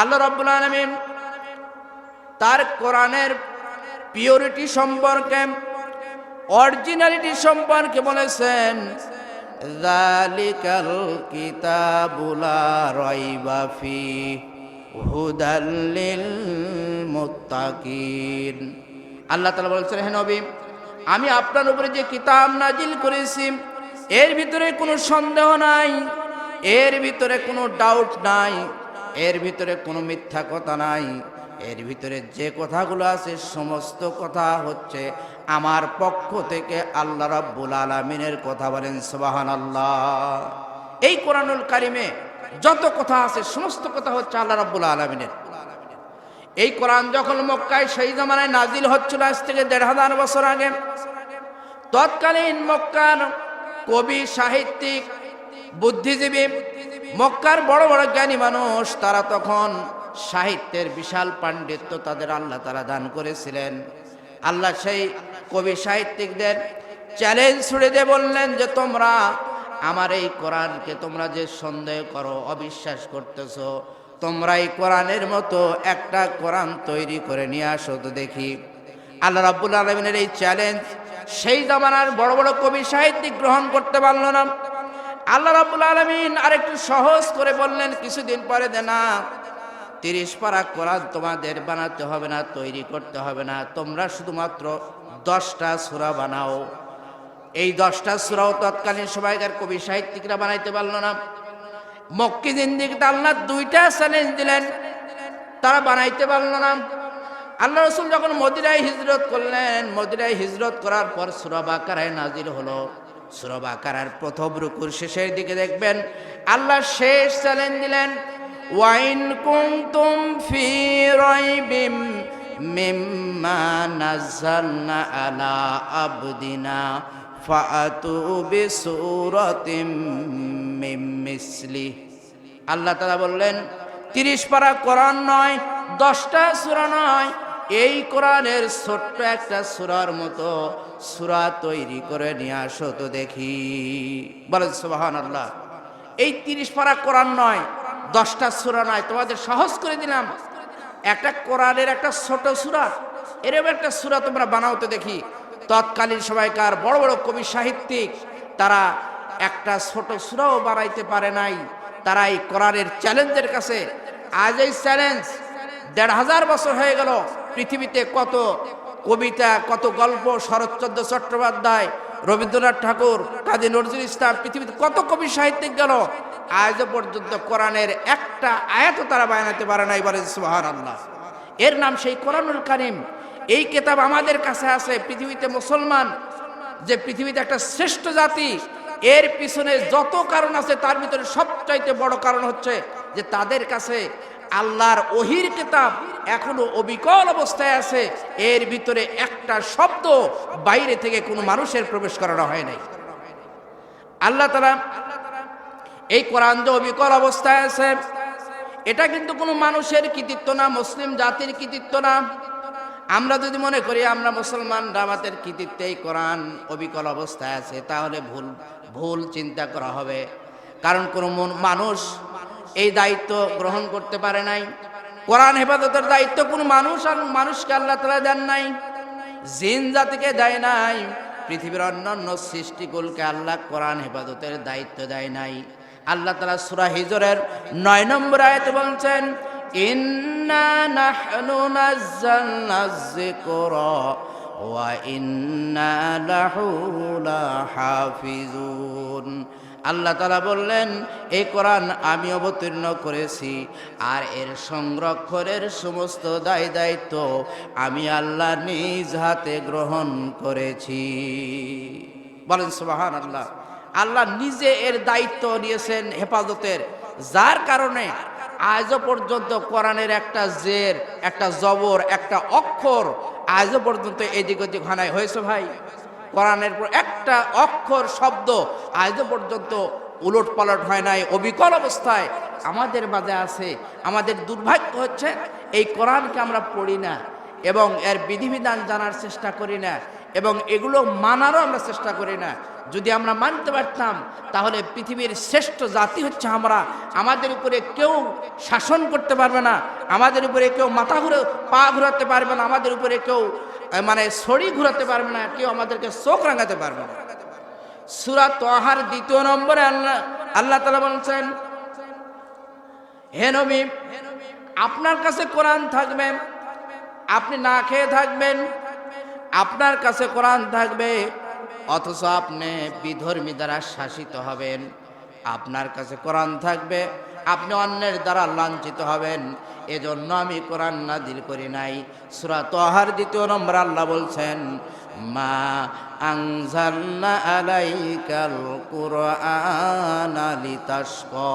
আল্লাহ রব্বুল আলমিন তার কোরআনের পিওরিটি সম্পর্কে অরিজিনালিটি সম্পর্কে বলেছেন জালিকাল কিতাবুলা রাইবা ফি হুদাল্লিল মুত্তাকিন। আল্লাহ তাআলা বলেছেন, হে নবী, আমি আপনার উপরে যে কিতাব নাজিল করেছি, এর ভিতরে কোনো সন্দেহ নাই, এর ভিতরে কোনো ডাউট নাই। এর ভিতরে কোনো মিথ্যা কথা নাই। এর ভিতরে যে কথাগুলো আছে, সমস্ত কথা হচ্ছে আমার পক্ষ থেকে আল্লাহ রাব্বুল আলমিনের কথা বলেন সুবাহান আল্লাহ এই কোরআনুল কারিমে যত কথা আছে, সমস্ত কথা হচ্ছে আল্লাহ রাব্বুল আলমিনের। এই কোরআন যখন মক্কায় সেই জামানায় নাজিল হচ্ছিল, আজ থেকে দেড় হাজার বছর আগে, তৎকালীন মক্কার কবি, সাহিত্যিক, বুদ্ধিজীবী মক্কার বড় বড় জ্ঞানী মানুষ, তারা তখন সাহিত্যের বিশাল পাণ্ডিত্য তাদের আল্লাহ তারা দান করেছিলেন। আল্লাহ সেই কবি সাহিত্যিকদের চ্যালেঞ্জ ছুড়ে দিয়ে বললেন যে, তোমরা আমার এই কোরআনকে তোমরা যে সন্দেহ করো, অবিশ্বাস করতেছো তোমরা এই কোরআনের মতো একটা কোরআন তৈরি করে নিয়ে আসো তো দেখি। আল্লাহ রাব্বুল আলমিনের এই চ্যালেঞ্জ সেই জামানার বড় বড় কবি সাহিত্যিক গ্রহণ করতে পারল না। আল্লাহ রাব্বুল আলমিন আরেকটু সহজ করে বললেন, কিছুদিন পরে দে না, তিরিশ পারা কোরআন তোমাদের বানাতে হবে না, তৈরি করতে হবে না, তোমরা শুধুমাত্র দশটা সুরা বানাও। এই দশটা সুরাও তৎকালীন সময়কার কবি সাহিত্যিকরা বানাইতে পারল না। মক্কি জিন্দিগিতে আল্লাহ দুইটা চ্যালেঞ্জ দিলেন, তারা বানাইতে পারল না। আল্লাহ রসুল যখন মদিরায় হিজরত করলেন মদিরায় হিজরত করার পর সুরবাকারায় নাজির হলো। সুরবাকারার প্রথম রুকুর শেষের দিকে দেখবেন, আল্লাহ শেষ চ্যালেঞ্জ দিলেন, ওয়াইন কুনতুম ফি রাইবিম মিম্মা নাযালনা আলা আবদিনা ফাআতু বিসূরাতিম মিম মিসলি। আল্লাহ তাআলা বললেন, তিরিশ পারা কোরআন নয়, দশটা সূরা নয় এই কোরআনের ছোট্ট একটা সুরার মতো সূরা তৈরি করে নিয়ে আসো তো দেখি। বলেন, সুবহানাল্লাহ। এই তিরিশ পারা কোরআন নয়, দশটা সূরা নয়, তোমাদের সহজ করে দিলাম। একটা কোরআনের একটা ছোট সূরা, এরকম একটা সূরা তোমরা বানাও তো দেখি। তৎকালীন সময়কার বড় বড় কবি সাহিত্যিক, তারা একটা ছোট সূরাও বানাইতে পারে নাই। তারা এই কোরআনের চ্যালেঞ্জের কাছে আজ এই চ্যালেঞ্জ। দেড় হাজার বছর হয়ে গেল পৃথিবীতে কত কবিতা, কত গল্প, শরৎচন্দ্র চট্টোপাধ্যায়, রবীন্দ্রনাথ ঠাকুর, কাজী নজরুল ইসলাম, পৃথিবীতে কত কবি সাহিত্যিক গেল? আজও পর্যন্ত কোরআনের একটা আয়াতও তারা বানাতে পারে নাই বলে সুহান আল্লাহ এর নাম সেই কোরআনুল কারিম। এই কেতাব আমাদের কাছে আছে, পৃথিবীতে মুসলমান, যে পৃথিবীতে একটা শ্রেষ্ঠ জাতি, এর পিছনে যত কারণ আছে, তার ভিতরে সবচাইতে বড় কারণ হচ্ছে যে তাদের কাছে আল্লাহর ওহির কিতাব এখনও অবিকল অবস্থায় আছে। এর ভিতরে একটা শব্দ বাইরে থেকে কোনো মানুষের প্রবেশ করানো হয় নাই। আল্লাহ তারা এই কোরআন যে অবিকল অবস্থায় আছে, এটা কিন্তু কোনো মানুষের কৃতিত্ব না, মুসলিম জাতির কৃতিত্ব না। আমরা যদি মনে করি আমরা মুসলমান আমাদের কৃতিত্বে এই কোরআন অবিকল অবস্থায় আছে, তাহলে ভুল ভুল চিন্তা করা হবে। কারণ কোনো মানুষ এই দায়িত্ব গ্রহণ করতে পারে নাই। কোরআন হেফাজতের দায়িত্ব কোনো মানুষ আর মানুষকে আল্লাহ তালা দেন নাই। জিন জাতিকে দেয় নাই, পৃথিবীর অন্যান্য সৃষ্টিকুলকে আল্লাহ কোরআন হেফাজতের দায়িত্ব দেয় নাই। আল্লাহ তালা সুরা হিজরের নয় নম্বর আয়তে বলছেন, ইন্না ওয়া ইন্না আল্লাহ তালা বললেন, এই কোরআন আমি অবতীর্ণ করেছি, আর এর সংরক্ষণের সমস্ত দায় দায়িত্ব আমি আল্লাহ নিজ হাতে গ্রহণ করেছি। বলেন সুবাহান আল্লাহ আল্লাহ নিজে এর দায়িত্ব নিয়েছেন হেফাজতের, যার কারণে আজও পর্যন্ত কোরআনের একটা জের, একটা জবর, একটা অক্ষর আজও পর্যন্ত এদিক ওদিক হানায় হয়েছে ভাই। কোরআনের একটা অক্ষর শব্দ আজও পর্যন্ত উলট পালট হয় নাই, অবিকল অবস্থায় আমাদের মাঝে আছে। আমাদের দুর্ভাগ্য হচ্ছে এই কোরআনকে আমরা পড়ি না এবং এর বিধিবিধান জানার চেষ্টা করি না এবং এগুলো মানারও আমরা চেষ্টা করি না। যদি আমরা মানতে পারতাম, তাহলে পৃথিবীর শ্রেষ্ঠ জাতি হচ্ছে আমরা। আমাদের উপরে কেউ শাসন করতে পারবে না, আমাদের উপরে কেউ মাথা ঘুরে, পা ঘুরাতে পারবে না, আমাদের উপরে কেউ মানে ছড়ি ঘুরাতে পারবে না, কেউ আমাদেরকে চোখ রাঙাতে পারবে না। সুরা তোহার দ্বিতীয় নম্বরে আল্লাহ আল্লাহ তালা বলছেন, হে আপনার কাছে কোরআন থাকবে, আপনি না খেয়ে থাকবেন, আপনার কাছে কোরআন থাকবে অথচ আপনি বিধর্মী দ্বারা শাসিত হবেন। আপনার কাছে কোরআন থাকবে, আপনি অন্যের দ্বারা লাঞ্ছিত হবেন। এজন্য আমি কোরআন নাজিল করি নাই। সুরা তোহার দ্বিতীয় নম্বর আল্লাহ বলছেন, মা আংজাল্লা আলাইকাল কুরআন লিতাশকা।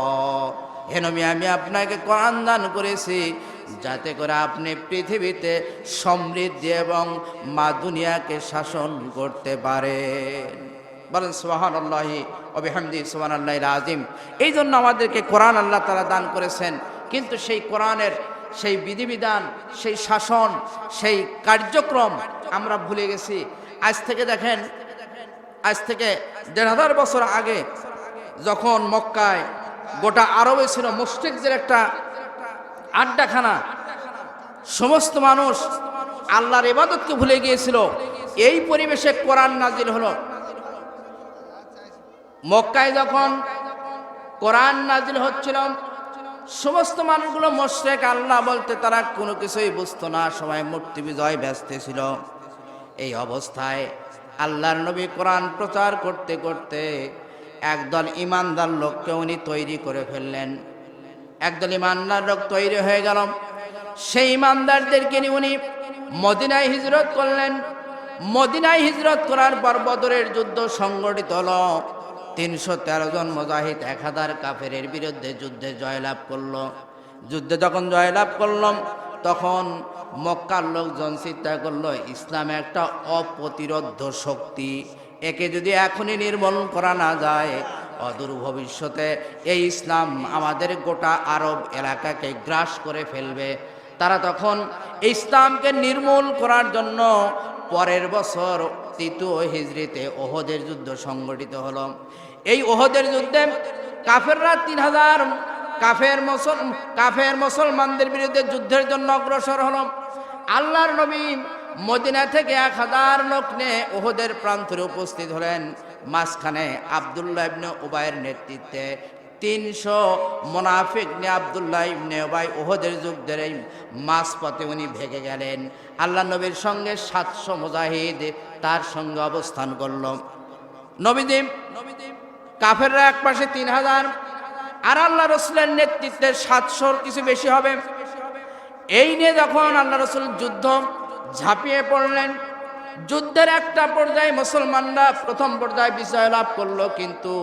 হে নবী, আমি আপনাকে কোরআন দান করেছি। যাতে করে আপনি পৃথিবীতে সমৃদ্ধি এবং মা দুনিয়াকে শাসন করতে পারেন বলেন সোহান আল্লাহি অবিহামদি সোহান আল্লাহ আজিম এই জন্য আমাদেরকে কোরআন আল্লাহ তারা দান করেছেন। কিন্তু সেই কোরআনের সেই বিধিবিধান, সেই শাসন, সেই কার্যক্রম আমরা ভুলে গেছি। আজ থেকে দেখেন, আজ থেকে দেড় হাজার বছর আগে যখন মক্কায় গোটা আরবে ছিল মুস্তিকদের একটা আড্ডাখানা। সমস্ত মানুষ আল্লাহর ইবাদতকে ভুলে গিয়েছিল। এই পরিবেশে কোরআন নাজিল হলো। মক্কায় যখন কোরআন নাজিল হচ্ছিল, সমস্ত মানুষগুলো মোশরেক আল্লাহ বলতে তারা কোনো কিছুই বুঝতো না। সবাই মূর্তি বিজয় ব্যস্ত ছিল। এই অবস্থায় আল্লাহর নবী কোরআন প্রচার করতে করতে একদল ইমানদার লোককে উনি তৈরি করে ফেললেন। একদল ইমানদার লোক তৈরি হয়ে গেল। সেই ইমানদারদেরকে নিয়ে উনি মদিনায় হিজরত করলেন। মদিনায় হিজরত করার পর বদরের যুদ্ধ সংগঠিত হল। তিনশো তেরো জন মুজাহিদ এক হাজার কাফেরের বিরুদ্ধে যুদ্ধে জয়লাভ করল। যুদ্ধে যখন জয়লাভ করলাম, তখন মক্কার লোকজন চিন্তা করল, ইসলাম একটা অপ্রতিরোধ শক্তি। একে যদি এখনই নির্মূল করা না যায় অদূর ভবিষ্যতে এই ইসলাম আমাদের গোটা আরব এলাকাকে গ্রাস করে ফেলবে। তারা তখন ইসলামকে নির্মূল করার জন্য পরের বছর তৃতীয় হিজড়িতে ওহদের যুদ্ধ সংগঠিত হলো। এই ওহদের যুদ্ধে কাফেররা তিন হাজার কাফের মুসল, কাফের মুসলমানদের বিরুদ্ধে যুদ্ধের জন্য অগ্রসর হলো। আল্লাহর নবী মদিনা থেকে এক হাজার লোক নিয়ে ওহদের প্রান্তরে উপস্থিত হলেন। মাঝখানে আবদুল্লাহ ইবনে উবাইয়ের নেতৃত্বে তিনশো মোনাফিক নিয়ে আবদুল্লাহ ইবনে উবাই ওহদের যুদ্ধের এই মাঝপথে উনি ভেগে গেলেন। আল্লাহ নবীর সঙ্গে সাতশো মুজাহিদ তার সঙ্গে অবস্থান করল। নবীদ্বীপ কাফেররা এক পাশে তিন হাজার, আর আল্লাহ রসুলের নেতৃত্বে সাতশোর কিছু বেশি হবে। এই নিয়ে যখন আল্লাহ রসুল যুদ্ধ ঝাঁপিয়ে পড়লেন যুদ্ধের একটা পর্যায়ে মুসলমানরা প্রথম পর্যায়ে বিজয় লাভ করল, কিন্তু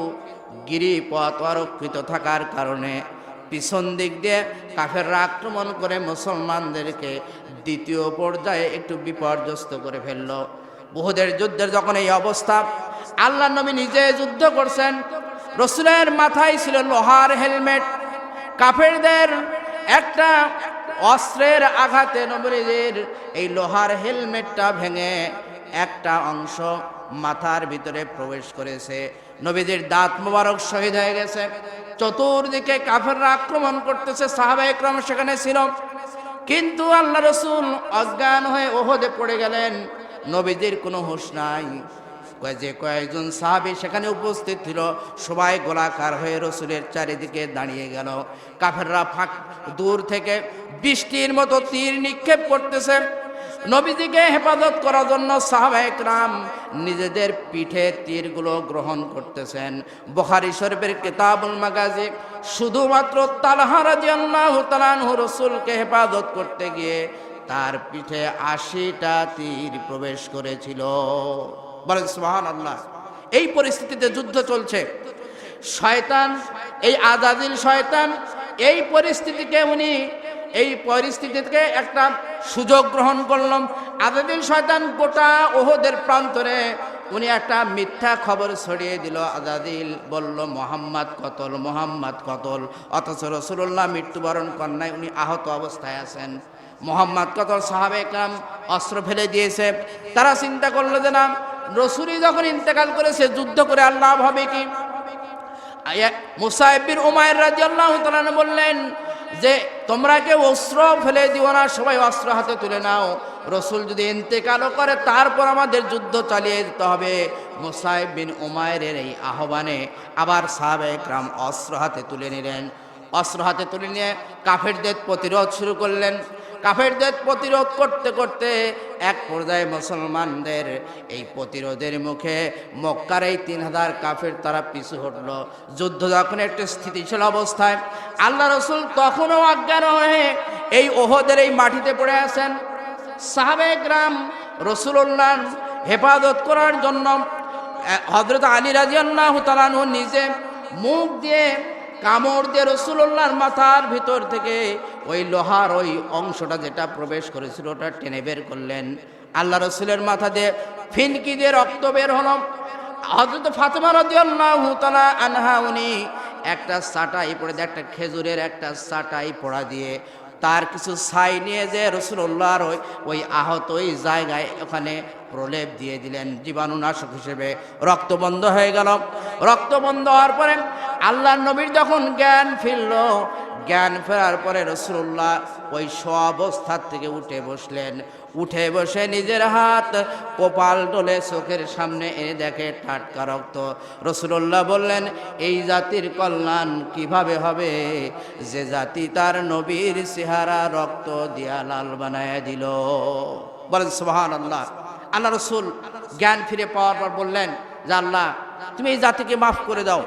গিরিপথ আরক্ষিত থাকার কারণে পিছন দিক দিয়ে কাফেররা আক্রমণ করে মুসলমানদেরকে দ্বিতীয় পর্যায়ে একটু বিপর্যস্ত করে ফেলল। বহুদের যুদ্ধের যখন এই অবস্থা, আল্লাহ নবী নিজে যুদ্ধ করছেন, রসুলের মাথায় ছিল লোহার হেলমেট। কাফেরদের একটা অস্ত্রের আঘাতে নবীদের এই লোহার হেলমেটটা ভেঙে একটা অংশ মাথার ভিতরে প্রবেশ করেছে। নবীদের দাঁত মোবারক শহীদ হয়ে গেছে। চতুর্দিকে কাফেররা আক্রমণ করতেছে সাহাবা একরম সেখানে ছিল। কিন্তু আল্লাহ রসুল অজ্ঞান হয়ে ওহদে পড়ে গেলেন। নবীদের কোনো হুঁশ নাই। যে কয়েকজন সাহাবি সেখানে উপস্থিত ছিল, সবাই গোলাকার হয়ে রসুলের চারিদিকে দাঁড়িয়ে গেল। কাফেররা ফাঁক দূর থেকে বৃষ্টির মতো তীর নিক্ষেপ করতেছে। নবীজিকে হেফাজত করার জন্য সাহাবা একরাম নিজেদের পিঠে তীরগুলো গ্রহণ করতেছেন। বখারি শরীফের কেতাবুল মাগাজি শুধুমাত্র তালহা রাদিয়াল্লাহু তাআলাহু রসুলকে হেফাজত করতে গিয়ে তার পিঠে আশিটা তীর প্রবেশ করেছিল। বলেন সুবহান আল্লাহ এই পরিস্থিতিতে যুদ্ধ চলছে। শয়তান, এই আজাদিল শয়তান, এই পরিস্থিতিকে উনি, এই পরিস্থিতিকে একটা সুযোগ গ্রহণ করলাম। আজাদিল শয়তান গোটা ওহদের প্রান্তরে উনি একটা মিথ্যা খবর ছড়িয়ে দিল। আজাদিল বলল, মোহাম্মদ কতল মোহাম্মদ কতল? অথচ রসুল্লাহ মৃত্যুবরণ কন্যায় উনি আহত অবস্থায় আছেন। মোহাম্মদ কতল সাহাবে একরাম অস্ত্র ফেলে দিয়েছে। তারা চিন্তা করল যে না, রসুলই যখন ইন্তেকাল করেছে, যুদ্ধ করে আর হবে কি? মুসাইবির উমায়ের রাজি আল্লাহ বললেন যে তোমরা কেউ অস্ত্র ফেলে দিও না, সবাই অস্ত্র হাতে তুলে নাও। রসুল যদি ইন্তেকালও করে, তারপর আমাদের যুদ্ধ চালিয়ে যেতে হবে। মুসাইব বিন উমায়ের এই আহ্বানে আবার সাহাবেকরাম অস্ত্র হাতে তুলে নিলেন। অস্ত্র হাতে তুলে নিয়ে কাফেরদের প্রতিরোধ শুরু করলেন। কাফেরদের প্রতিরোধ করতে করতে এক পর্যায়ে মুসলমানদের, এই প্রতিরোধের মুখে মক্কার এই তিন হাজার কাফের তারা পিছু হটল। যুদ্ধ যখন একটু স্থিতিশীল অবস্থায়, আল্লাহ রসুল তখনও অজ্ঞান হয়ে এই ওহদের এই মাটিতে পড়ে আছেন। সাহাবে গ্রাম রসুল্লাহ হেফাজত করার জন্য হজরত আলী রাজিয়াল্লাহ তালানু নিজে মুখ দিয়ে কামড় দিয়ে রসুল্লাহর মাথার ভিতর থেকে ওই লোহার ওই অংশটা যেটা প্রবেশ করেছিল, ওটা টেনে বের করলেন। আল্লাহ রসুলের মাথা দিয়ে ফিনকি দিয়ে রক্ত বের হলো। হজরত ফাতেমা রাদিয়াল্লাহু তাআলা আনহা, উনি একটা সাটাই পড়ে দিয়ে, একটা খেজুরের একটা সাটাই পড়া দিয়ে তার কিছু ছাই নিয়ে যে রসুল্লাহর ওই ওই আহত ওই জায়গায় ওখানে প্রলেপ দিয়ে দিলেন, জীবাণুনাশক হিসেবে। রক্ত বন্ধ হয়ে গেল। রক্ত বন্ধ হওয়ার পরে আল্লাহ নবীর যখন জ্ঞান ফিরল জ্ঞান ফেরার পরে রসুল্লাহ ওই অবস্থার থেকে উঠে বসলেন। উঠে বসে নিজের হাত কপাল ডলে চোখের সামনে এনে দেখে টাটকা রক্ত। রসুল্লাহ বললেন, এই জাতির কল্যাণ কীভাবে হবে? যে জাতি তার নবীর চেহারা রক্ত দিয়া লাল বানায় দিল। বলেন সোহান আল্লাহ আল্লাহ রসুল জ্ঞান ফিরে পাওয়ার পর বললেন, যে আল্লাহ, তুমি এই জাতিকে মাফ করে দাও।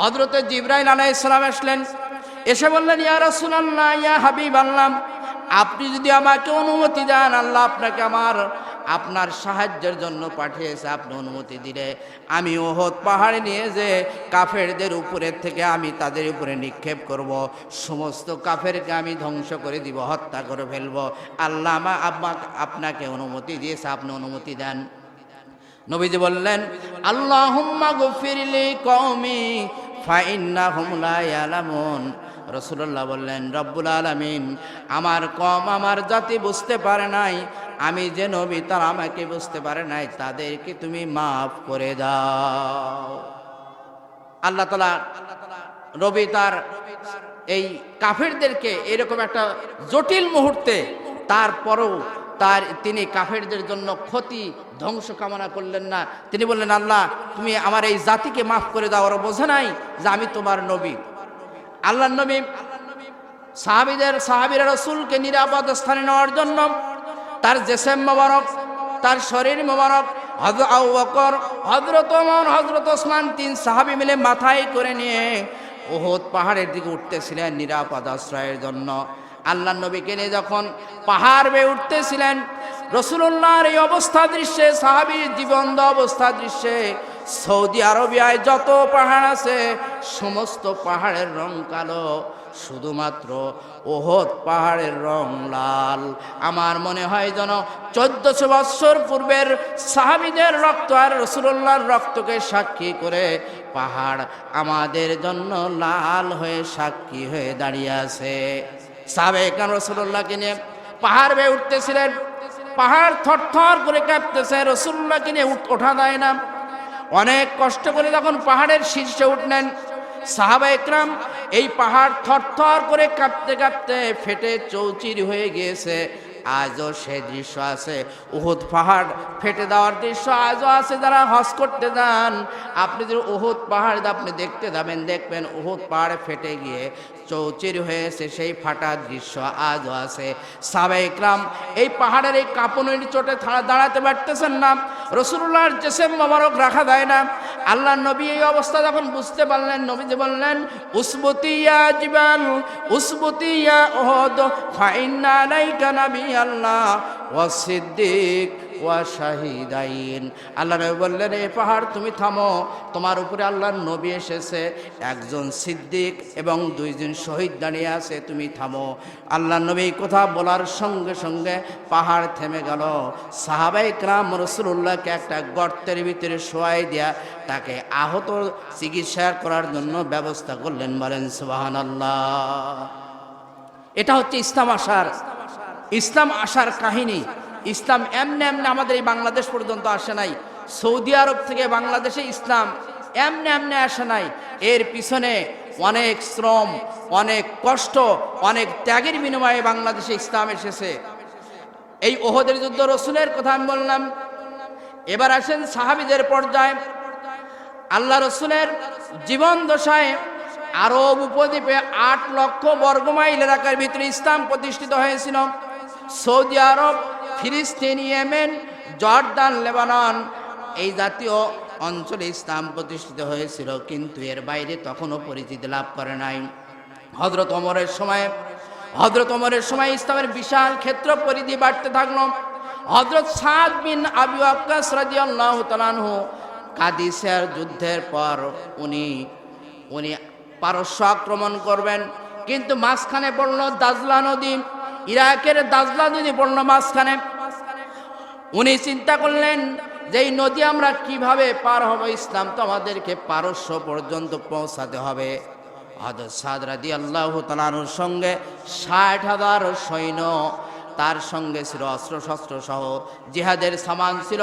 হজরতে জিব্রাইল আলাহ ইসলাম আসলেন। এসে বললেন, ইয়া রসুল আল্লাহ ইয়া হাবিব আল্লাহ আপনি যদি আমাকে অনুমতি দেন, আল্লাহ আপনাকে আমার, আপনার সাহায্যের জন্য পাঠিয়েছে, আপনি অনুমতি দিলে। আমি ওহদ পাহাড়ে নিয়ে যে কাফেরদের উপরের থেকে আমি তাদের উপরে নিক্ষেপ করব, সমস্ত কাফেরকে আমি ধ্বংস করে দিব, হত্যা করে ফেলব। আল্লাহ আমা আপনাকে অনুমতি দিয়েছে, আপনি অনুমতি দেন। নবীজি বললেন আল্লাহ গফিরলি কৌমি ফাইন্না হুমলা আলামুন রসুল্লাহ বললেন, রব্বুল আলমিন, আমার কম আমার জাতি বুঝতে পারে নাই। আমি যে নবী, তারা আমাকে বুঝতে পারে নাই। তাদেরকে তুমি মাফ করে দাও। আল্লাহ তালা রবি তার এই কাফেরদেরকে এরকম একটা জটিল মুহূর্তে, তারপরও তার, তিনি কাফেরদের জন্য ক্ষতি, ধ্বংস কামনা করলেন না। তিনি বললেন, আল্লাহ, তুমি আমার এই জাতিকে মাফ করে দাও। ওরা বোঝে নাই যে আমি তোমার নবী। আল্লাহ নবী, সাহাবিদের, সাহাবিরা রসুলকে নিরাপদ স্থানে নেওয়ার জন্য তার জেসেম মোবারক, তার শরীর মোবারক হজর হজরত ওমর হজরত ওসমান তিন সাহাবি মিলে মাথায় করে নিয়ে ওহদ পাহাড়ের দিকে উঠতেছিলেন নিরাপদ আশ্রয়ের জন্য। আল্লাহ নবীকে নিয়ে যখন পাহাড় বেয়ে উঠতেছিলেন রসুল্লাহর এই অবস্থা দৃশ্যে, সাহাবির জীবন্ত অবস্থা দৃশ্যে সৌদি আরবিয়ায় যত পাহাড় আছে, সমস্ত পাহাড়ের রং কালো। শুধুমাত্র ওহদ পাহাড়ের রং লাল। আমার মনে হয় যেন চোদ্দশো বৎসর পূর্বের সাহাবিদের রক্ত আর রসুল্লাহর রক্তকে সাক্ষী করে পাহাড় আমাদের জন্য লাল হয়ে সাক্ষী হয়ে দাঁড়িয়ে আছে। সাবেকান রসুল্লাহকে নিয়ে পাহাড় বেয়ে উঠতেছিলেন। পাহাড় থরথর করে কাঁপতেছে। রসুল্লাহকে নিয়ে ওঠা দেয় না। অনেক কষ্ট করে যখন পাহাড়ের শীর্ষে উঠলেন, সাহাবা একরাম এই পাহাড় থরথর করে কাঁপতে কাঁপতে ফেটে চৌচির হয়ে গিয়েছে। আজও সে দৃশ্য আছে। উহুদ পাহাড় ফেটে দেওয়ার দৃশ্য আজও আছে। যারা হজ করতে যান, আপনি যদি উহুদ পাহাড় আপনি দেখতে যাবেন, দেখবেন উহুদ পাহাড়ে ফেটে গিয়ে চৌচির হয়েছে, সেই ফাটা দৃশ্য আজও আছে। সাবে ইকরাম, এই পাহাড়ের এই কাঁপনের চোটে দাঁড়াতে পারতেছেন না। রসুল্লাহর জেসেম মোবারক রাখা যায় না। আল্লাহ নবী এই অবস্থা যখন বুঝতে পারলেন, নবীজি বললেন উসবতিয়া জিবাল উসবতিয়া ওহদ ফাইন্না আলাইকা নবী আল্লাহ ও সিদ্দিক। ওয়া শাহিদাইন। আল্লাহ নবী বললেন এই পাহাড়, তুমি থামো। তোমার উপরে আল্লাহর নবী এসেছে। একজন সিদ্দিক এবং দুইজন শহীদ দাঁড়িয়ে আছে, তুমি থামো। আল্লাহ নবী কথা বলার সঙ্গে সঙ্গে পাহাড় থেমে গেল। সাহাবাই ক্রাম রসুল্লাহকে একটা গর্তের ভিতরে শোয়াই দেয়া তাকে আহত চিকিৎসা করার জন্য ব্যবস্থা করলেন। বলেন সুবাহান আল্লাহ এটা হচ্ছে ইসলাম আসার ইসলাম আসার কাহিনী। ইসলাম এমনি এমনি আমাদের এই বাংলাদেশ পর্যন্ত আসে নাই। সৌদি আরব থেকে বাংলাদেশে ইসলাম এমনি এমনি আসে নাই। এর পিছনে অনেক শ্রম, অনেক কষ্ট, অনেক ত্যাগের বিনিময়ে বাংলাদেশে ইসলাম এসেছে। এই ওহদের যুদ্ধ রসুলের কথা আমি বললাম। এবার আসেন সাহাবিদের পর্যায়ে। আল্লাহ রসুলের জীবন দশায় আরব উপদ্বীপে আট লক্ষ বর্গমাইল এলাকার ভিতরে ইসলাম প্রতিষ্ঠিত হয়েছিল। সৌদি আরব ফিলিস্তিন, ইয়েমেন, জর্দান, লেবানন এই জাতীয় অঞ্চলে ইসলাম প্রতিষ্ঠিত হয়েছিল, কিন্তু এর বাইরে তখনও পরিচিতি লাভ করে নাই। হজরত অমরের সময় হজরত অমরের সময় ইসলামের বিশাল ক্ষেত্র পরিধি বাড়তে থাকল। হজরত সাদ বিন আবু আক্কাস রাদিয়াল্লাহু তাআলাহু কাদিসের যুদ্ধের পর উনি উনি পারস্য আক্রমণ করবেন, কিন্তু মাঝখানে পড়ল দাজলা নদী। ইরাকের দাজলা নদী পড়ল মাঝখানে। উনি চিন্তা করলেন যে এই নদী আমরা কীভাবে পার হব ইসলাম তো আমাদেরকে পারস্য পর্যন্ত পৌঁছাতে হবে। হজরত সাদ আল্লাহ তালানুর সঙ্গে ষাট হাজার সৈন্য, তার সঙ্গে ছিল অস্ত্র শস্ত্র সহ জিহাদের সামান ছিল।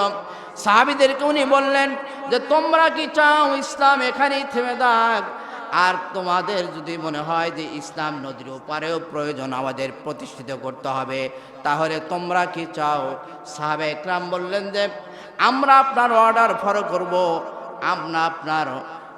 সাহাবিদেরকে উনি বললেন যে, তোমরা কি চাও ইসলাম এখানেই থেমে থাক? আর তোমাদের যদি মনে হয় যে ইসলাম নদীর ওপারেও প্রয়োজন আমাদের প্রতিষ্ঠিত করতে হবে, তাহলে তোমরা কি চাও? সাহাবে একরাম বললেন যে, আমরা আপনার অর্ডার ফলো করব, আমরা আপনার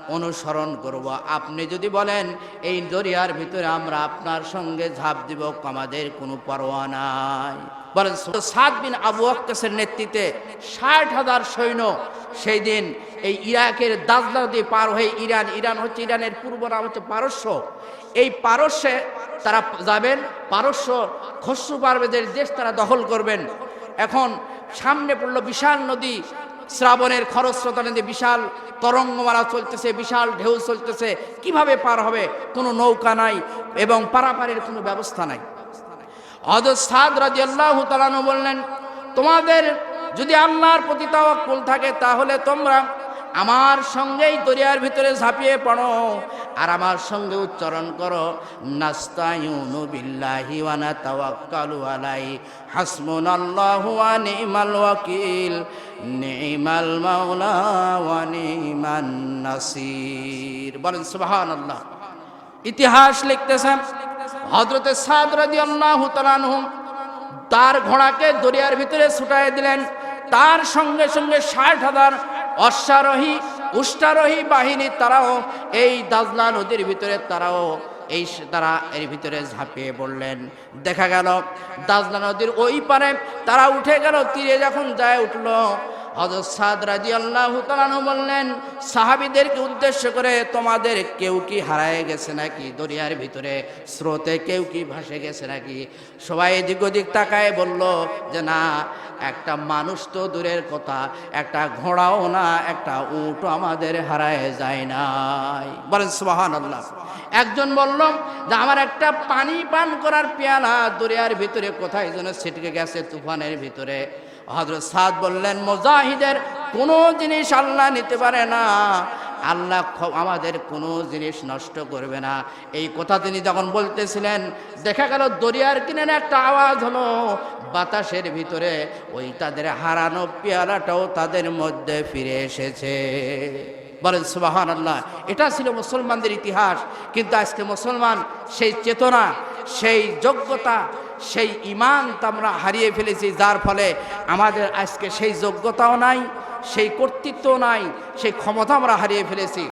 অনুসরণ করব। আপনি যদি বলেন, এই দরিয়ার ভিতরে আমরা আপনার সঙ্গে ঝাঁপ দিব, আমাদের কোনো পরোয়া নাই। বলেন সাত দিন আবু আক্কাসের নেতৃত্বে ষাট হাজার সৈন্য সেই দিন এই ইরাকের দাজলা দিয়ে পার হয়ে ইরান ইরান হচ্ছে ইরানের পূর্ব নাম হচ্ছে পারস্য। এই পারস্যে তারা যাবেন, পারস্য খসরু পারবেদের দেশ তারা দখল করবেন। এখন সামনে পড়ল বিশাল নদী, শ্রাবণের খরস্রোতা নদী, বিশাল তরঙ্গমালা চলতেছে, বিশাল ঢেউ চলতেছে। কীভাবে পার হবে? কোনো নৌকা নাই এবং পারাপারের কোনো ব্যবস্থা নাই। হজরত সাদ বললেন, তোমাদের যদি আল্লাহর প্রতি তাওয়াক্কুল থাকে তাহলে তোমরা আমার সঙ্গেই দরিয়ার ভিতরে ঝাঁপিয়ে পড়ো আর আমার সঙ্গে উচ্চারণ করো নাস্তায়ুনু বিল্লাহি ওয়া নাতাওয়াক্কালু আলাইহি হাসবুনাল্লাহু ওয়া নি'মাল ওয়াকিল, নি'মাল মাওলা ওয়া নি'মান নাসির। বলেন, সুবহানাল্লাহ। ইতিহাস লিখতেছেন হজরতে সাদ রাদিয়াল্লাহু তাআলাহু তার ঘোড়াকে দরিয়ার ভিতরে ছুটাই দিলেন। তার সঙ্গে সঙ্গে ষাট হাজার অশ্বারোহী, উষ্টারোহী বাহিনী তারাও এই দাজলা নদীর ভিতরে তারাও এই তারা এর ভিতরে ঝাঁপিয়ে পড়লেন। দেখা গেল, দাজলা নদীর ওই পারে তারা উঠে গেল, তীরে যখন যায় উঠল হজরত সাদ রাজি আল্লাহ বললেন, সাহাবিদেরকে উদ্দেশ্য করে তোমাদের কেউ কি হারায় গেছে নাকি? দরিয়ার ভিতরে স্রোতে কেউ কি ভাসে গেছে নাকি? সবাই এদিক ওদিক তাকায় বলল যে, না, একটা মানুষ তো দূরের কথা, একটা ঘোড়াও না, একটা উটও আমাদের হারায় যায় নাই। বলেন সুবাহান আল্লাহ একজন বলল যে, আমার একটা পানি পান করার পেয়ালা দরিয়ার ভিতরে কোথায় যেন ছিটকে গেছে তুফানের ভিতরে। হজরত সাদ বললেন, মোজাহিদের কোনো জিনিস আল্লাহ নিতে পারে না। আল্লাহ আমাদের কোনো জিনিস নষ্ট করবে না। এই কথা তিনি যখন বলতেছিলেন, দেখা গেল দরিয়ার কিনারে একটা আওয়াজ হলো। বাতাসের ভিতরে ওই তাদের হারানো পেয়ালাটাও তাদের মধ্যে ফিরে এসেছে। বলেন সুবাহান আল্লাহ এটা ছিল মুসলমানদের ইতিহাস। কিন্তু আজকে মুসলমান সেই চেতনা সেই যোগ্যতা, সেই ইমান আমরা হারিয়ে ফেলেছি, যার ফলে আমাদের আজকে সেই যোগ্যতাও নাই, সেই কর্তৃত্ব নাই, সেই ক্ষমতা আমরা হারিয়ে ফেলেছি।